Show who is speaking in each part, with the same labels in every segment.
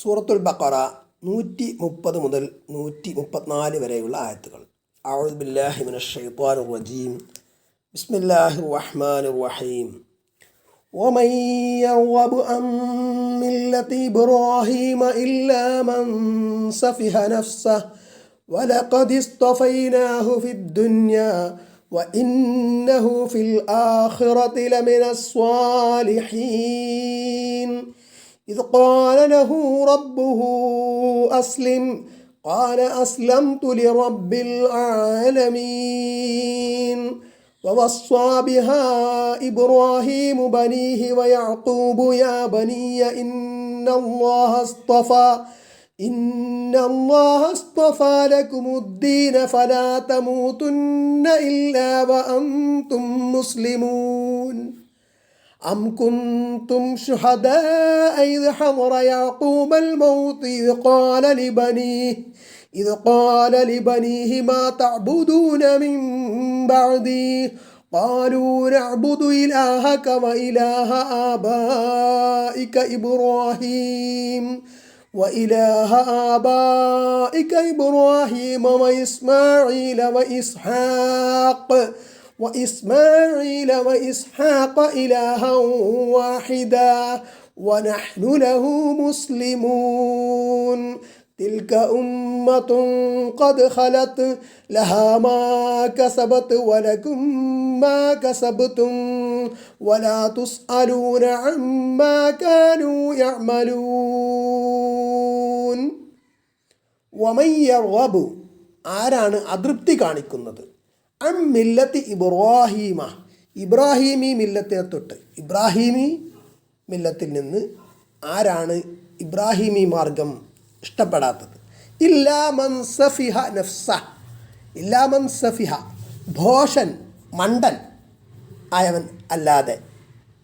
Speaker 1: സൂറത്തുൽ ബക്കറ നൂറ്റി മുപ്പത് മുതൽ നൂറ്റി മുപ്പത്തിനാല് വരെയുള്ള ആയത്തുകൾ أعوذ بالله من الشيطان الرجيم بسم الله الرحمن الرحيم ومن يرغب عن ملة إبراهيم إلا من سفه نفسه ولقد اصطفيناه في الدنيا وإنه في الآخرة لمن الصالحين إذ قال له ربه أسلم قال أسلمت لرب العالمين. ووصى بها إبراهيم بنيه ويعقوب يا بني إن الله اصطفى إن الله اصطفى لكم الدين فلا تموتن إلا وأنتم مسلمون. أم كنتم شهداء إذ حضر يعقوب الموت إذ قال لبنيه إذ قال لبنيه ما تعبدون من بعدي؟ قالوا نعبد إلهك وإله آبائك إبراهيم وإله آبائك إبراهيم وإسماعيل وإسحاق وإسماعيل وإسحاق إلها واحدا ونحن له مسلمون تلك أمة قد خلت لها ما كسبت ولكم ما كسبتم ولا تسألون عما كانوا يعملون ومن يرغب ആരാണ് അതൃപ്തി കാണിക്കുന്നത് അം മില്ലത്ത് ഇബ്രാഹീമ. ഇബ്രാഹീമി മില്ലത്തെ തൊട്ട്. ഇബ്രാഹീമി മില്ലത്തിൽ നിന്ന് ആരാണ് ഇബ്രാഹീമി മാർഗം ഇഷ്ടപ്പെടാത്തത്? ഇല്ലാ മൻ സഫിഹ നഫ്സ. ഇല്ലാ മൻ സഫിഹ. ഭോഷൻ മണ്ടൻ ആയവൻ അല്ലാതെ.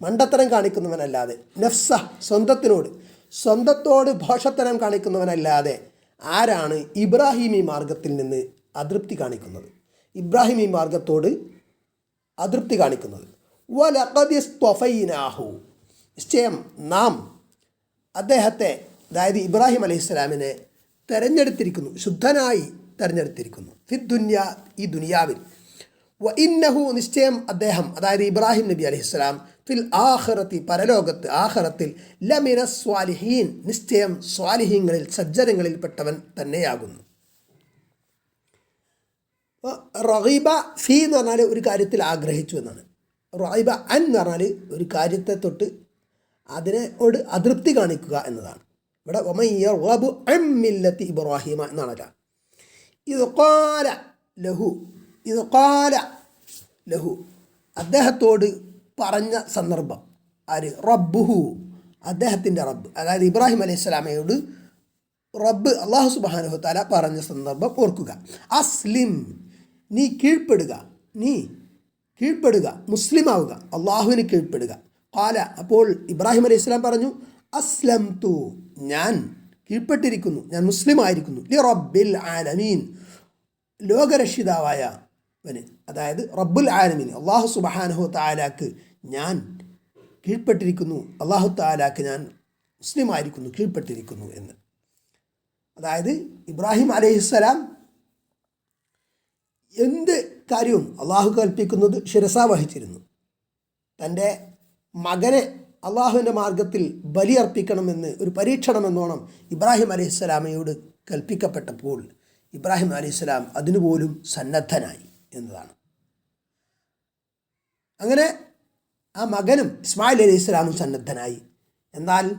Speaker 1: മണ്ടത്തരം കാണിക്കുന്നവനല്ലാതെ. നഫ്സ സ്വന്തത്തിനോട്. സ്വന്തത്തോട് ഭോഷത്തരം കാണിക്കുന്നവനല്ലാതെ ആരാണ് ഇബ്രാഹീമി മാർഗത്തിൽ നിന്ന് അതൃപ്തി കാണിക്കുന്നത്? ഇബ്രാഹിമി മാർഗത്തോട് അതൃപ്തി കാണിക്കുന്നത്. വലഖദിസ്തൊഫൈനാഹു നിശ്ചയം നാം അദ്ദേഹത്തെ അതായത് ഇബ്രാഹിം അലൈഹിസ്സലാമിനെ തെരഞ്ഞെടുത്തിരിക്കുന്നു ശുദ്ധനായി തെരഞ്ഞെടുത്തിരിക്കുന്നു. ഫി ദുന്യ ഈ ദുനിയാവിൽ. വ ഇന്നഹു നിശ്ചയം അദ്ദേഹം അതായത് ഇബ്രാഹിം നബി അലൈഹിസ്സലാം ഫിൽ ആഹ്റത്തി പരലോകത്ത് ആഹ്റത്തിൽ ലമിന സ്വാലിഹീൻ. നിശ്ചയം സ്വാലിഹീങ്ങളിൽ സജ്ജനങ്ങളിൽപ്പെട്ടവൻ തന്നെയാകുന്നു. റഹീബ ഫി എന്ന് പറഞ്ഞാൽ ഒരു കാര്യത്തിൽ ആഗ്രഹിച്ചു എന്നാണ്. റഹീബ അൻ എന്ന് പറഞ്ഞാൽ ഒരു കാര്യത്തെ തൊട്ട് അതിനോട് അതൃപ്തി കാണിക്കുക എന്നതാണ്. ഇവിടെ ഒമയ്യ റബു അമ്മില്ലത്തി ഇബ്രാഹിമ എന്നാണല്ല ഇത് കാല ലഹു ഇത് കാല ലഹു. അദ്ദേഹത്തോട് പറഞ്ഞ സന്ദർഭം ആര്? റബ്ബുഹു അദ്ദേഹത്തിന്റെ റബ്ബ്. അതായത് ഇബ്രാഹിം അലൈഹി സ്വലാമയോട് റബ്ബ് അള്ളാഹു സുബാനുഹു താല പറഞ്ഞ സന്ദർഭം ഓർക്കുക. അസ്ലിം നീ കീഴ്പ്പെടുക. നീ കീഴ്പ്പെടുക. മുസ്ലിം ആവുക അള്ളാഹുവിന് കീഴ്പ്പെടുക. കാല അപ്പോൾ ഇബ്രാഹിം അലൈഹി ഇസ്ലാം പറഞ്ഞു അസ്ലം തു ഞാൻ കീഴ്പ്പെട്ടിരിക്കുന്നു. ഞാൻ മുസ്ലിം ആയിരിക്കുന്നു ലി റബ്ബിൽ ആലമീൻ. ലോകരക്ഷിതാവായ വന് അതായത് റബ്ബുൽ ആലമീൻ. അള്ളാഹു സുബഹാനഹു താലാക്ക് ഞാൻ കീഴ്പ്പെട്ടിരിക്കുന്നു. അള്ളാഹു താലാക്ക് ഞാൻ മുസ്ലിം ആയിരിക്കുന്നു കീഴ്പ്പെട്ടിരിക്കുന്നു എന്ന്. അതായത് ഇബ്രാഹിം അലൈഹിസ്സലാം എന്ത് കാര്യവും അള്ളാഹു കൽപ്പിക്കുന്നത് ശിരസ വഹിച്ചിരുന്നു. തന്റെ മകനെ അള്ളാഹുവിന്റെ മാർഗത്തിൽ ബലിയർപ്പിക്കണമെന്ന് ഒരു പരീക്ഷണമെന്നോണം ഇബ്രാഹിം അലൈഹിസ്സലാമയോട് കൽപ്പിക്കപ്പെട്ടപ്പോൾ ഇബ്രാഹിം അലൈഹിസ്സലാം അതിനുപോലും സന്നദ്ധനായി എന്നതാണ്. അങ്ങനെ ആ മകനും ഇസ്മായിൽ അലൈഹി ഇസ്ലാമും സന്നദ്ധനായി. എന്നാൽ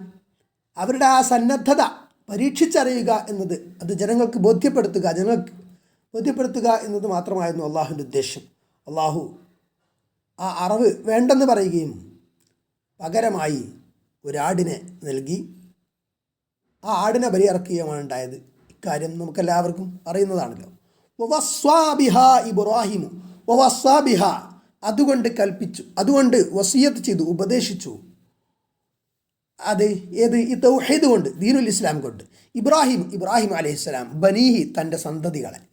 Speaker 1: അവരുടെ ആ സന്നദ്ധത പരീക്ഷിച്ചറിയുക എന്നത് അത് ജനങ്ങൾക്ക് ബോധ്യപ്പെടുത്തുക ജനങ്ങൾക്ക് ബോധ്യപ്പെടുത്തുക എന്നത് മാത്രമായിരുന്നു അള്ളാഹുവിന്റെ ഉദ്ദേശം. അള്ളാഹു ആ അറിവ് വേണ്ടെന്ന് പറയുകയും പകരമായി ഒരാടിനെ നൽകി ആ ആടിനെ ബലിയിറക്കുകയുമാണ് ഉണ്ടായത്. ഇക്കാര്യം നമുക്കെല്ലാവർക്കും അറിയുന്നതാണല്ലോ. വസ്വാബിഹ ഇബ്രാഹിമു അതുകൊണ്ട് കൽപ്പിച്ചു അതുകൊണ്ട് വസീയത്ത് ചെയ്തു ഉപദേശിച്ചു. അത് ഏത്? ഈ തൗഹീദ് കൊണ്ട് ദീനുൽ ഇസ്ലാം കൊണ്ട്. ഇബ്രാഹിം ഇബ്രാഹിം അലൈഹി സ്വലാം ബനീഹി തന്റെ സന്തതികളെ.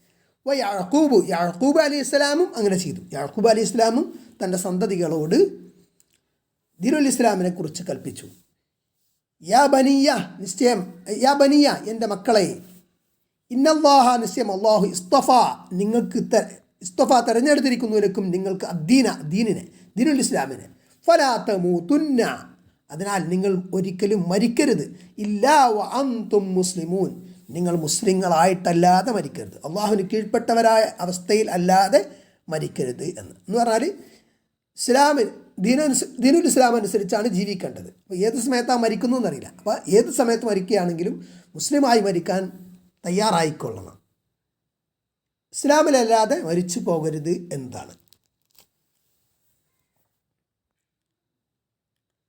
Speaker 1: വ യാക്കൂബ് യാക്കൂബ് അലി ഇസ്ലാമും അങ്ങനെ ചെയ്തു. യാക്കൂബ് അലി ഇസ്ലാമും തന്റെ സന്തതികളോട് ദിരുൽ ഇസ്ലാമിനെ കുറിച്ച് കൽപ്പിച്ചു. യാ ബനിയ നിശ്ചയം യാ ബനിയ എന്റെ മക്കളെ ഇന്നല്ലാഹ നിശ്ചയം അള്ളാഹു ഇസ്തഫ നിങ്ങൾക്ക് ഇസ്തഫ തെരഞ്ഞെടുത്തിരിക്കുന്നവരക്കും നിങ്ങൾക്ക് അദ്ദീന ദീനിനെ ദീനുൽ ഇസ്ലാമിനെ. ഫലാത്ത തുന്ന അതിനാൽ നിങ്ങൾ ഒരിക്കലും മരിക്കരുത്. ഇല്ലാ വ അന്തും മുസ്ലിമൂൻ. നിങ്ങൾ മുസ്ലിങ്ങളായിട്ടല്ലാതെ മരിക്കരുത്. അള്ളാഹുവിന് കീഴ്പ്പെട്ടവരായ അവസ്ഥയിൽ അല്ലാതെ മരിക്കരുത് എന്ന്. എന്ന് പറഞ്ഞാൽ ഇസ്ലാമിൽ ദീനനുസ ദീനുൽ ഇസ്ലാം അനുസരിച്ചാണ് ജീവിക്കേണ്ടത്. അപ്പോൾ ഏത് സമയത്താണ് മരിക്കുന്നു എന്നറിയില്ല. അപ്പോൾ ഏത് സമയത്ത് മരിക്കുകയാണെങ്കിലും മുസ്ലിമായി മരിക്കാൻ തയ്യാറായിക്കൊള്ളണം. ഇസ്ലാമിലല്ലാതെ മരിച്ചു പോകരുത് എന്നതാണ്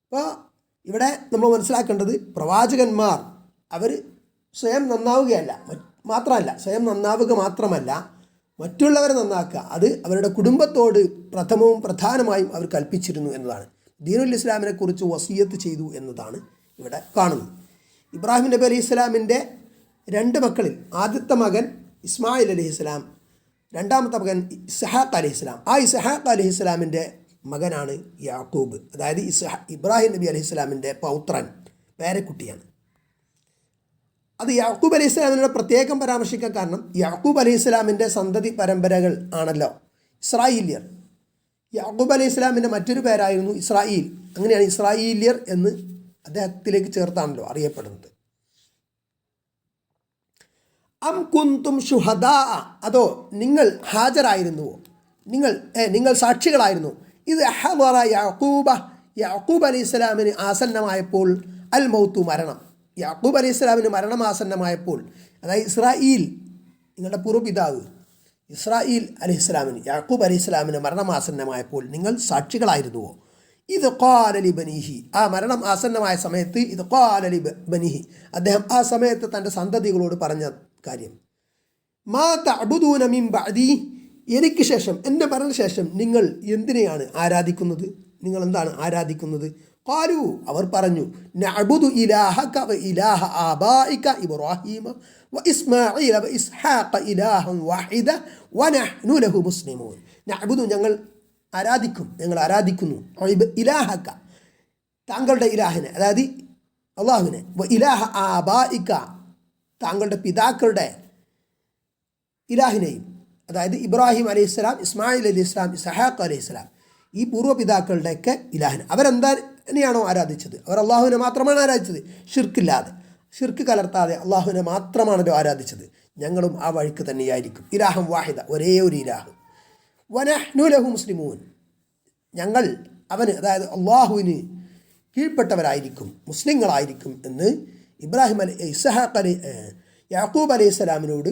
Speaker 1: അപ്പോൾ ഇവിടെ നമ്മൾ മനസ്സിലാക്കേണ്ടത് പ്രവാചകന്മാർ അവർ സ്വയം നന്നാവുകയല്ല. മാത്രമല്ല സ്വയം നന്നാവുക മാത്രമല്ല മറ്റുള്ളവരെ നന്നാക്കുക. അത് അവരുടെ കുടുംബത്തോട് പ്രഥമവും പ്രധാനമായും അവർ കൽപ്പിച്ചിരുന്നു എന്നതാണ്. ദീനുൽ ഇസ്ലാമിനെ കുറിച്ച് വസീയത്ത് ചെയ്തു എന്നതാണ് ഇവിടെ കാണുന്നത്. ഇബ്രാഹിം നബി അലൈഹി ഇസ്ലാമിന്റെ രണ്ട് മക്കളിൽ ആദ്യത്തെ മകൻ ഇസ്മായിൽ അലൈഹി ഇസ്ലാം രണ്ടാമത്തെ മകൻ ഇസ്ഹാഖ് അലൈഹി ഇസ്ലാം ആ ഇസ്ഹാഖ് അലൈഹി ഇസ്ലാമിന്റെ മകനാണ് യാക്കൂബ്. അതായത് ഇസ്ഹ ഇബ്രാഹിം നബി അലൈഹി ഇസ്ലാമിന്റെ പൗത്രൻ പേരക്കുട്ടിയാണ്. അത് യാക്കൂബ് അലൈഹി ഇസ്ലാമിനോട് പ്രത്യേകം പരാമർശിക്കാൻ കാരണം യാക്കൂബ് അലൈഹി ഇസ്ലാമിന്റെ സന്തതി പരമ്പരകൾ ആണല്ലോ. ഇസ്രായേലിയർ യാക്കൂബ് അലൈഹി ഇസ്ലാമിന്റെ മറ്റൊരു പേരായിരുന്നു ഇസ്രായേൽ അങ്ങനെയാണ് ഇസ്രായേലിയർ എന്ന് അദ്ദേഹത്തിലേക്ക് ചേർത്താണല്ലോ അറിയപ്പെടുന്നത്. അം കുന്തും ഷുഹദാ അതോ നിങ്ങൾ ഹാജരായിരുന്നുവോ? നിങ്ങൾ നിങ്ങൾ സാക്ഷികളായിരുന്നു. ഇത് ഹവറ യാക്കൂബ യാക്കൂബ് അലൈഹി സ്വലാമിന് ആസന്നമായപ്പോൾ അൽ മൗത്തു മരണം. യാക്കൂബ് അലൈഹി സ്വലാമിന് മരണമാസന്നമായപ്പോൾ അതായത് ഇസ്രായേൽ നിങ്ങളുടെ പൂർവപിതാവ് ഇസ്രായേൽ അലൈഹി സ്വലാമിന് യാക്കൂബ് അലൈഹി സ്വലാമിന് മരണമാസന്നമായപ്പോൾ നിങ്ങൾ സാക്ഷികളായിരുന്നുവോ? ഇത് കോലലി ബനീഹി ആ മരണം ആസന്നമായ സമയത്ത് ഇത് കോലലി ബനീഹി അദ്ദേഹം ആ സമയത്ത് തന്റെ സന്തതികളോട് പറഞ്ഞ കാര്യം. മാ തഅബുദൂന മിൻ ബഅദി. എനിക്ക് ശേഷം എന്റെ മരണശേഷം നിങ്ങൾ എന്തിനെയാണ് ആരാധിക്കുന്നത്? നിങ്ങൾ എന്താണ് ആരാധിക്കുന്നത്? ഖാലു അവർ പറഞ്ഞു നഅബുദു ഇലാഹക വ ഇലാഹ ആബായിക ഇബ്രാഹീമ വ ഇസ്മാഈല വ ഇസ്ഹാഖ ഇലാഹൻ വാഹിദ വ നഹ്നു ലഹു മുസ്ലിമൂൻ. നഅബുദു ഞങ്ങൾ ആരാധിക്കും ഞങ്ങൾ ആരാധിക്കുന്നു. ഇലാഹക്ക താങ്കളുടെ ഇലാഹിനെ അതായത് അള്ളാഹുവിനെ. വ ഇലാഹ ആബായിക്ക താങ്കളുടെ പിതാക്കളുടെ ഇലാഹിനെയും അതായത് ഇബ്രാഹിം അലൈഹി സ്വലാം ഇസ്മായിൽ അലൈഹി ഇസ്ലാം ഇസഹാഖ് അലൈഹി സ്വലാം ഈ പൂർവപിതാക്കളുടെയൊക്കെ ഇലാഹിനെ. അവരെന്താ തന്നെയാണോ ആരാധിച്ചത്? അവർ അള്ളാഹുവിനെ മാത്രമാണ് ആരാധിച്ചത്. ഷിർക്കില്ലാതെ ഷിർക്ക് കലർത്താതെ അള്ളാഹുവിനെ മാത്രമാണല്ലോ ആരാധിച്ചത്. ഞങ്ങളും ആ വഴിക്ക് തന്നെയായിരിക്കും. ഇരാഹം വാഹിദ ഒരേ ഒരു ഇരാഹ് വനഹ്നുലഹു മുസ്ലിമൂൻ. ഞങ്ങൾ അവന് അതായത് അള്ളാഹുവിന് കീഴ്പ്പെട്ടവരായിരിക്കും മുസ്ലിങ്ങളായിരിക്കും എന്ന് ഇബ്രാഹിം അലി ഇസഹാഖ് അലി യാക്കൂബ് അലൈഹി സ്വലാമിനോട്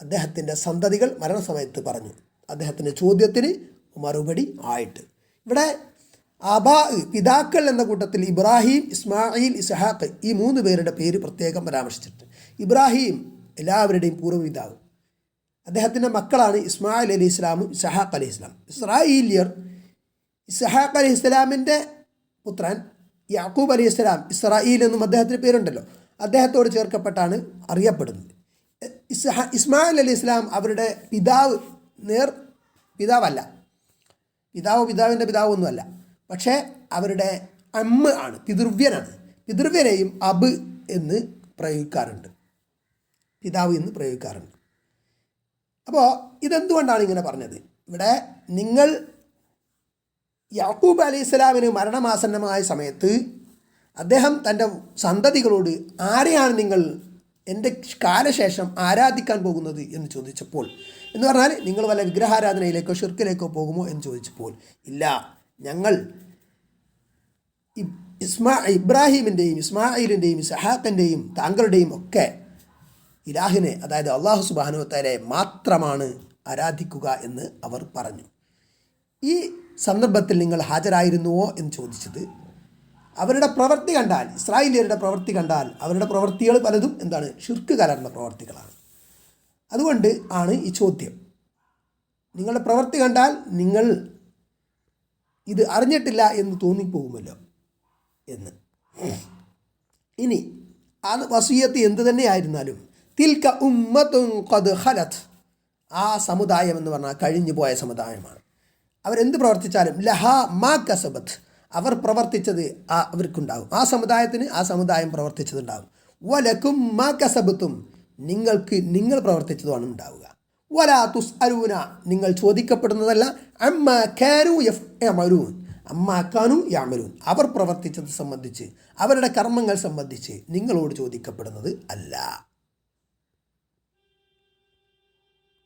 Speaker 1: അദ്ദേഹത്തിന്റെ സന്തതികൾ മരണസമയത്ത് പറഞ്ഞു. അദ്ദേഹത്തിന്റെ ചോദ്യത്തിന് മറുപടി ആയിട്ട്. ഇവിടെ അബാ പിതാക്കൾ എന്ന കൂട്ടത്തിൽ ഇബ്രാഹിം ഇസ്മായിൽ ഇസ്ഹാഖ് ഈ മൂന്ന് പേരുടെ പേര് പ്രത്യേകം പരാമർശിച്ചിട്ടുണ്ട്. ഇബ്രാഹിം എല്ലാവരുടെയും പൂർവപിതാവ്. അദ്ദേഹത്തിന്റെ മക്കളാണ് ഇസ്മായിൽ അലി ഇസ്ലാമും ഇസഹാഖ് അലി ഇസ്ലാം ഇസ്രായേലിയർ ഇസഹാഖ് അലി ഇസ്ലാമിന്റെ പുത്രൻ യാക്കൂബ് അലി ഇസ്ലാം ഇസ്രായേൽ എന്നും അദ്ദേഹത്തിന് പേരുണ്ടല്ലോ. അദ്ദേഹത്തോട് ചേർക്കപ്പെട്ടാണ് അറിയപ്പെടുന്നത്. ഇസ്ഹ ഇസ്മായിൽ അലി ഇസ്ലാം അവരുടെ പിതാവ് നേർ പിതാവല്ല. പിതാവ് പിതാവിന്റെ പിതാവൊന്നുമല്ല. പക്ഷേ അവരുടെ അമ്മ ആണ് പിതൃവ്യനാണ്. പിതൃവ്യനെയും അബ് എന്ന് പ്രയോഗിക്കാറുണ്ട്. പിതാവ് എന്ന് പ്രയോഗിക്കാറുണ്ട്. അപ്പോൾ ഇതെന്തുകൊണ്ടാണ് ഇങ്ങനെ പറഞ്ഞത്? ഇവിടെ നിങ്ങൾ യാക്കൂബ് അലി സ്വലാമിന് മരണമാസന്നമായ സമയത്ത് അദ്ദേഹം തന്റെ സന്തതികളോട് ആരെയാണ് നിങ്ങൾ എന്റെ കാലശേഷം ആരാധിക്കാൻ പോകുന്നത് എന്ന് ചോദിച്ചപ്പോൾ എന്ന് പറഞ്ഞാൽ നിങ്ങൾ വല്ല വിഗ്രഹാരാധനയിലേക്കോ ഷിർക്കിലേക്കോ പോകുമോ എന്ന് ചോദിച്ചപ്പോൾ ഇല്ല ഞങ്ങൾ ഇസ്മാ ഇബ്രാഹിമിന്റെയും ഇസ്മായിലിന്റെയും ഇസഹാക്കിന്റെയും താങ്കളുടെയും ഒക്കെ ഇലാഹിനെ അതായത് അള്ളാഹു സുബാനുവത്താലെ മാത്രമാണ് ആരാധിക്കുക എന്ന് അവർ പറഞ്ഞു. ഈ സന്ദർഭത്തിൽ നിങ്ങൾ ഹാജരായിരുന്നുവോ എന്ന് ചോദിച്ചത് അവരുടെ പ്രവൃത്തി കണ്ടാൽ ഇസ്രായേലിയരുടെ പ്രവൃത്തി കണ്ടാൽ അവരുടെ പ്രവൃത്തികൾ പലതും എന്താണ്? ഷിർക്ക് കലർന്ന പ്രവർത്തികളാണ് അതുകൊണ്ട് ആണ് ഈ ചോദ്യം. നിങ്ങളുടെ പ്രവൃത്തി കണ്ടാൽ നിങ്ങൾ ഇത് അറിഞ്ഞിട്ടില്ല എന്ന് തോന്നിപ്പോകുമല്ലോ എന്ന്. ഇനി ആ വസീയത്ത് എന്ത് തന്നെയായിരുന്നാലും തിൽക്ക ഉമ്മത്തും ഖലത്ത് ആ സമുദായം എന്ന് പറഞ്ഞാൽ കഴിഞ്ഞു പോയ സമുദായമാണ്. അവരെന്ത് പ്രവർത്തിച്ചാലും ലഹ മാ കസബത്ത്. അവർ പ്രവർത്തിച്ചത് ആ അവർക്കുണ്ടാകും. ആ സമുദായത്തിന് ആ സമുദായം പ്രവർത്തിച്ചതുണ്ടാകും. വലക്കും മാ കസബത്തും. നിങ്ങൾക്ക് നിങ്ങൾ പ്രവർത്തിച്ചതുമാണ് ഉണ്ടാവുക. വലാ അലൂന നിങ്ങൾ ചോദിക്കപ്പെടുന്നതല്ല അമ്മ കാനു എഫ് എമരൂൻ അമ്മ കാനു യാമരൂൻ അവർ പ്രവർത്തിച്ചത് സംബന്ധിച്ച് അവരുടെ കർമ്മങ്ങൾ സംബന്ധിച്ച് നിങ്ങളോട് ചോദിക്കപ്പെടുന്നത് അല്ല.